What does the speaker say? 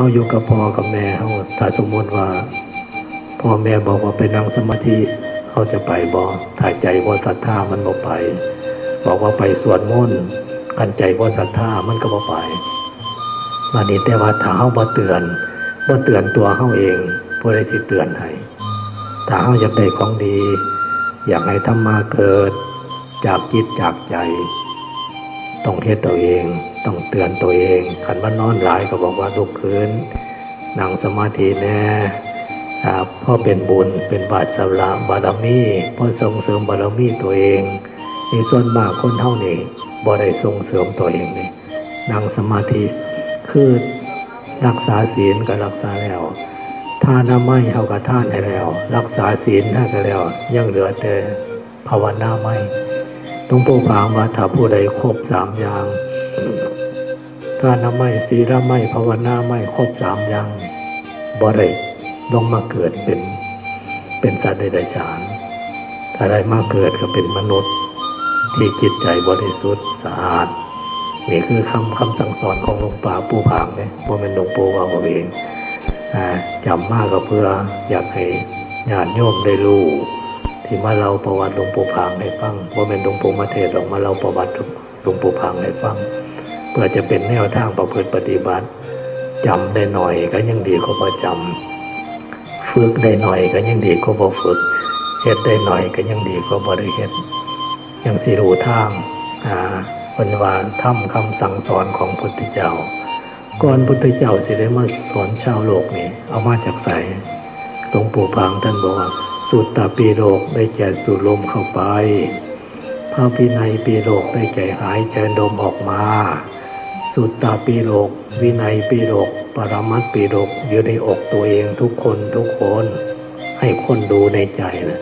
เขาอยู่กับพ่อกับแม่เขาถ้าสมมติว่า พ่อแม่บอกว่าไปนั่งสมาธิเขาจะไปบ่ถ้าใจบ่ศรัทธามันบ่ไป บอกว่าไปสวดมนต์กันใจบ่ศรัทธามันก็บ่ไปมานี้แต่ว่าถ้าเฮาบ่เตือนบ่เตือนตัวเฮาเองผู้ใดสิเตือนให้ถ้าเฮาอยากได้ของดี อยากให้ธรรมาเกิด จากจิตจากใจ ต้องเทศตัวเอง ต้องเตือนตัวเองขันว่านอนหลายก็บอกว่าลุกขึ้นนั่งสมาธิแน่ครับพ่อเป็นบุญเป็นบาตรสำราบารมีพ่อส่งเสริมบารมีตัวเองในส่วนมากคนเท่านี้บ่ได้ส่งเสริมตัวเองเลยนั่งสมาธิคือรักษาศีลก็รักษาแล้วท่านไม่เท่ากับท่านให้แล้ว รักษาศีลให้ก็แล้ว ยังเหลือแต่ภาวนาไม่ หลวงปู่ผางว่าถ้าผู้ใดครบสามอย่างทานไม่ศีลไม่ภาวนาไม่ครบสามอย่างบ่ได้ลงมาเกิดเป็นเป็นสัตว์ในไดฉานถ้าได้มาเกิดก็เป็นมนุษย์ ที่จิตใจบริสุทธิ์สะอาดนี่คือคำคำสั่งสอนของหลวงป่าปู่ผางเนี่ยว่าเป็นหลวงปู่ว่าเอาเองจำมากก็เพื่ออยากให้ญาติโยมได้รู้ ที่มาเล่าประวัติหลวงปู่ผางให้ฟังว่าเป็นหลวงปู่มาเทศน์หรอกมาเล่าประวัติหลวงปู่ผางให้ฟังเพื่อจะเป็นแนวทางประพฤติปฏิบัติจำได้หน่อยก็ยังดีกว่าบ่จำฝึกได้หน่อยก็ยังดีกว่าบ่ฝึกเฮ็ดได้หน่อยก็ยังดีกว่าบ่ได้เฮ็ดยังสิรู้ทางอ่าเป็นว่าทำคำสั่งสอนของพุทธเจ้าก่อนพุทธเจ้าสิได้มาสอนชาวโลกนี่เอามาจากไสหลวงปู่พังท่านบอกว่า สุตตปีโลกได้แก่สูดลมเข้าไป พระวินัยปีโลกได้แก่หายใจลมออกมา สุตตปีโลกวินัยปีโลกปรมัตปีโลกอยู่ในอกตัวเองทุกคนทุกคน ให้คนดูในใจนะ